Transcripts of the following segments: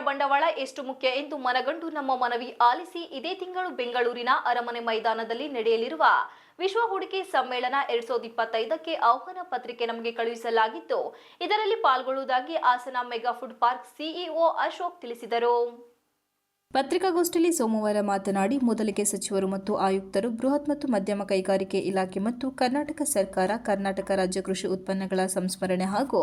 ಬಂಡವಾಳ ಎಷ್ಟು ಮುಖ್ಯ ಎಂದು ಮನಗಂಡು ನಮ್ಮ ಮನವಿ ಆಲಿಸಿ ಇದೇ ತಿಂಗಳು ಬೆಂಗಳೂರಿನ ಅರಮನೆ ಮೈದಾನದಲ್ಲಿ ನಡೆಯಲಿರುವ ವಿಶ್ವ ಹೂಡಿಕೆ ಸಮ್ಮೇಳನ ಎರಡ್ ಸಾವಿರದ ಇಪ್ಪತ್ತೈದಕ್ಕೆ ಆಹ್ವಾನ ಪತ್ರಿಕೆ ನಮಗೆ ಕಳುಹಿಸಲಾಗಿದ್ದು ಇದರಲ್ಲಿ ಪಾಲ್ಗೊಳ್ಳುವುದಾಗಿ Hassan mega food park CEO Ashok ತಿಳಿಸಿದರು. ಪತ್ರಿಕಾಗೋಷ್ಠಿಯಲ್ಲಿ ಸೋಮವಾರ ಮಾತನಾಡಿ, ಮೊದಲಿಗೆ ಸಚಿವರು ಮತ್ತು ಆಯುಕ್ತರು ಬೃಹತ್ ಮತ್ತು ಮಧ್ಯಮ ಕೈಗಾರಿಕೆ ಇಲಾಖೆ ಮತ್ತು ಕರ್ನಾಟಕ ಸರ್ಕಾರ, ಕರ್ನಾಟಕ ರಾಜ್ಯ ಕೃಷಿ ಉತ್ಪನ್ನಗಳ ಸಂಸ್ಮರಣೆ ಹಾಗೂ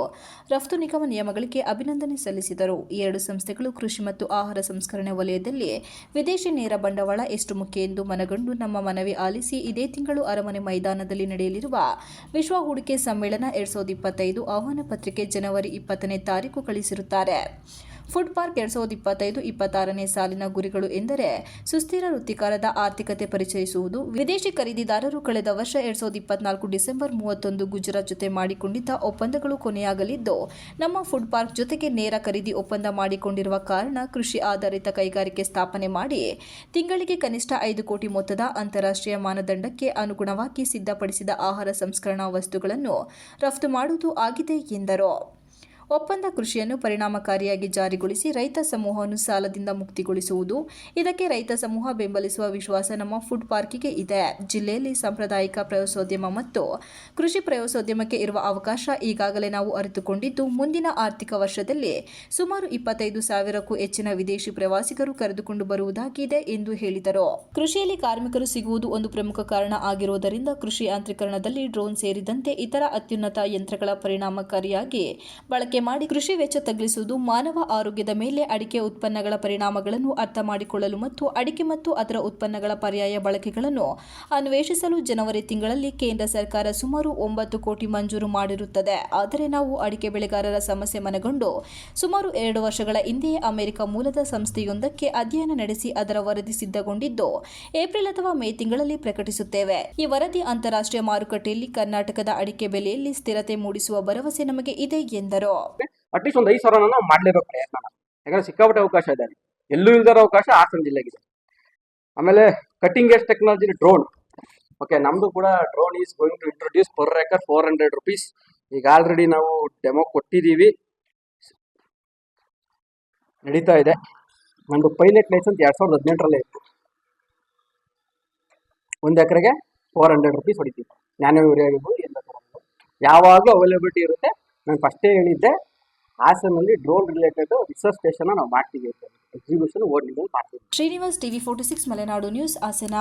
ರಫ್ತು ನಿಗಮ ನಿಯಮಗಳಿಗೆ ಅಭಿನಂದನೆ ಸಲ್ಲಿಸಿದರು. ಈ ಎರಡು ಸಂಸ್ಥೆಗಳು ಕೃಷಿ ಮತ್ತು ಆಹಾರ ಸಂಸ್ಕರಣೆ ವಲಯದಲ್ಲಿ ವಿದೇಶಿ ನೇರ ಬಂಡವಾಳ ಎಷ್ಟು ಮುಖ್ಯ ಎಂದು ಮನಗಂಡು ನಮ್ಮ ಮನವಿ ಆಲಿಸಿ ಇದೇ ತಿಂಗಳು ಅರಮನೆ ಮೈದಾನದಲ್ಲಿ ನಡೆಯಲಿರುವ ವಿಶ್ವ ಹೂಡಿಕೆ ಸಮ್ಮೇಳನ ಎರಡ್ ಸಾವಿರದ ಇಪ್ಪತ್ತೈದು ಆಹ್ವಾನ ಪತ್ರಿಕೆ ಜನವರಿ ಇಪ್ಪತ್ತನೇ ತಾರೀಕು ಕಳಿಸಿರುತ್ತಾರೆ. ಫುಡ್ ಪಾರ್ಕ್ ಎರಡ್ ಸಾವಿರದ ಇಪ್ಪತ್ತೈದು, ಇಪ್ಪತ್ತಾರನೇ ಸಾಲಿನ ಗುರಿಗಳು ಎಂದರೆ ಸುಸ್ಥಿರ ವೃತ್ತಿಕಾರದ ಆರ್ಥಿಕತೆ ಪರಿಚಯಿಸುವುದು. ವಿದೇಶಿ ಖರೀದಿದಾರರು ಕಳೆದ ವರ್ಷ ಎರಡ್ ಸಾವಿರದ ಇಪ್ಪತ್ನಾಲ್ಕು ಡಿಸೆಂಬರ್ ಮೂವತ್ತೊಂದು ಗುಜರಾತ್ ಜೊತೆ ಮಾಡಿಕೊಂಡಿದ್ದ ಒಪ್ಪಂದಗಳು ಕೊನೆಯಾಗಲಿದ್ದು, ನಮ್ಮ ಫುಡ್ ಪಾರ್ಕ್ ಜೊತೆಗೆ ನೇರ ಖರೀದಿ ಒಪ್ಪಂದ ಮಾಡಿಕೊಂಡಿರುವ ಕಾರಣ ಕೃಷಿ ಆಧಾರಿತ ಕೈಗಾರಿಕೆ ಸ್ಥಾಪನೆ ಮಾಡಿ ತಿಂಗಳಿಗೆ ಕನಿಷ್ಠ ಐದು ಕೋಟಿ ಮೊತ್ತದ ಅಂತಾರಾಷ್ಟ್ರೀಯ ಮಾನದಂಡಕ್ಕೆ ಅನುಗುಣವಾಗಿ ಸಿದ್ಧಪಡಿಸಿದ ಆಹಾರ ಸಂಸ್ಕರಣಾ ವಸ್ತುಗಳನ್ನು ರಫ್ತು ಮಾಡುವುದು ಆಗಿದೆ ಎಂದರು. ಒಪ್ಪಂದ ಕೃಷಿಯನ್ನು ಪರಿಣಾಮಕಾರಿಯಾಗಿ ಜಾರಿಗೊಳಿಸಿ ರೈತ ಸಮೂಹವನ್ನು ಸಾಲದಿಂದ ಮುಕ್ತಿಗೊಳಿಸುವುದು. ಇದಕ್ಕೆ ರೈತ ಸಮೂಹ ಬೆಂಬಲಿಸುವ ವಿಶ್ವಾಸ ನಮ್ಮ ಫುಡ್ ಪಾರ್ಕಿಗೆ ಇದೆ. ಜಿಲ್ಲೆಯಲ್ಲಿ ಸಾಂಪ್ರದಾಯಿಕ ಪ್ರವಾಸೋದ್ಯಮ ಮತ್ತು ಕೃಷಿ ಪ್ರವಾಸೋದ್ಯಮಕ್ಕೆ ಇರುವ ಅವಕಾಶ ಈಗಾಗಲೇ ನಾವು ಅರಿತುಕೊಂಡಿದ್ದು, ಮುಂದಿನ ಆರ್ಥಿಕ ವರ್ಷದಲ್ಲಿ ಸುಮಾರು ಇಪ್ಪತ್ತೈದು ಸಾವಿರಕ್ಕೂ ಹೆಚ್ಚಿನ ವಿದೇಶಿ ಪ್ರವಾಸಿಗರು ಕರೆದುಕೊಂಡು ಬರುವುದಾಗಿದೆ ಎಂದು ಹೇಳಿದರು. ಕೃಷಿಯಲ್ಲಿ ಕಾರ್ಮಿಕರು ಸಿಗುವುದು ಒಂದು ಪ್ರಮುಖ ಕಾರಣ ಆಗಿರುವುದರಿಂದ ಕೃಷಿ ಯಾಂತ್ರೀಕರಣದಲ್ಲಿ ಡ್ರೋನ್ ಸೇರಿದಂತೆ ಇತರ ಅತ್ಯುನ್ನತ ಯಂತ್ರಗಳ ಪರಿಣಾಮಕಾರಿಯಾಗಿ ಬಳಕೆ ಮಾಡಿ ಕೃಷಿ ವೆಚ್ಚ ತಗ್ಗಿಸುವುದು ಮಾನವ ಆರೋಗ್ಯದ ಮೇಲೆ ಅಡಿಕೆ ಉತ್ಪನ್ನಗಳ ಪರಿಣಾಮಗಳನ್ನು ಅರ್ಥ ಮಾಡಿಕೊಳ್ಳಲು ಮತ್ತು ಅಡಿಕೆ ಮತ್ತು ಅದರ ಉತ್ಪನ್ನಗಳ ಪರ್ಯಾಯ ಬಳಕೆಗಳನ್ನು ಅನ್ವೇಷಿಸಲು ಜನವರಿ ತಿಂಗಳಲ್ಲಿ ಕೇಂದ್ರ ಸರ್ಕಾರ ಸುಮಾರು ಒಂಬತ್ತು ಕೋಟಿ ಮಂಜೂರು ಮಾಡಿರುತ್ತದೆ. ಆದರೆ ನಾವು ಅಡಿಕೆ ಬೆಳೆಗಾರರ ಸಮಸ್ಯೆ ಮನಗೊಂಡು ಸುಮಾರು ಎರಡು ವರ್ಷಗಳ ಹಿಂದೆಯೇ ಅಮೆರಿಕ ಮೂಲದ ಸಂಸ್ಥೆಯೊಂದಕ್ಕೆ ಅಧ್ಯಯನ ನಡೆಸಿ ಅದರ ವರದಿ ಸಿದ್ಧಗೊಂಡಿದ್ದು, ಏಪ್ರಿಲ್ ಅಥವಾ ಮೇ ತಿಂಗಳಲ್ಲಿ ಪ್ರಕಟಿಸುತ್ತೇವೆ. ಈ ವರದಿ ಅಂತಾರಾಷ್ಟ್ರೀಯ ಮಾರುಕಟ್ಟೆಯಲ್ಲಿ ಕರ್ನಾಟಕದ ಅಡಿಕೆ ಬೆಲೆಯಲ್ಲಿ ಸ್ಥಿರತೆ ಮೂಡಿಸುವ ಭರವಸೆ ನಮಗೆ ಇದೆ ಎಂದರು. ಅಟ್ಲೀಸ್ಟ್ ಒಂದು ಐದು ಸಾವಿರ ನಾವು ಮಾಡಲೇಬೇಕು ಪ್ರಯತ್ನ ಯಾಕಂದ್ರೆ ಸಿಕ್ಕಾಪಟ್ಟೆ ಅವಕಾಶ ಇದೆ. ಎಲ್ಲೂ ಇಲ್ದಿರೋ ಅವಕಾಶ ಹಾಸನ ಜಿಲ್ಲೆಗಿದೆ. ಆಮೇಲೆ cutting age technology drone okay ನಮ್ದು ಕೂಡ drone is going to introduce per acre four hundred rupees ಈಗ ಆಲ್ರೆಡಿ ನಾವು ಡೆಮೋ ಕೊಟ್ಟಿದ್ದೀವಿ. ನಡೀತಾ ಇದೆ. ನಂದು ಪೈಲಟ್ ಲೈಸೆನ್ಸ್ ಎರಡು ಸಾವಿರದ ಹದಿನೆಂಟರಲ್ಲೇ ಇತ್ತು. ಒಂದು ಎಕರೆಗೆ ಫೋರ್ ಹಂಡ್ರೆಡ್ ರುಪೀಸ್ ಹೊಡಿತೀವಿ. ನ್ಯಾನೋ ಯೂರಿಯಾ ಯಾವಾಗಲೂ ಅವೈಲೇಬಿಲಿಟಿ ಇರುತ್ತೆ. ನಾನು ಫಸ್ಟೇ ಹೇಳಿದ್ದೆ ಹಾಸನಲ್ಲಿ ಡ್ರೋನ್ ರಿಲೇಟೆಡ್ ರಿಸರ್ಚ್ ಸ್ಟೇಷನ್ ನಾವು ಮಾಡ್ತೀವಿ ಎಕ್ಸಿಬಿಷನ್ ಓಡ್ಲಿಂಗ್ ಮಾಡ್ತೀವಿ. Srinivas TV forty six Malenadu news Hassan.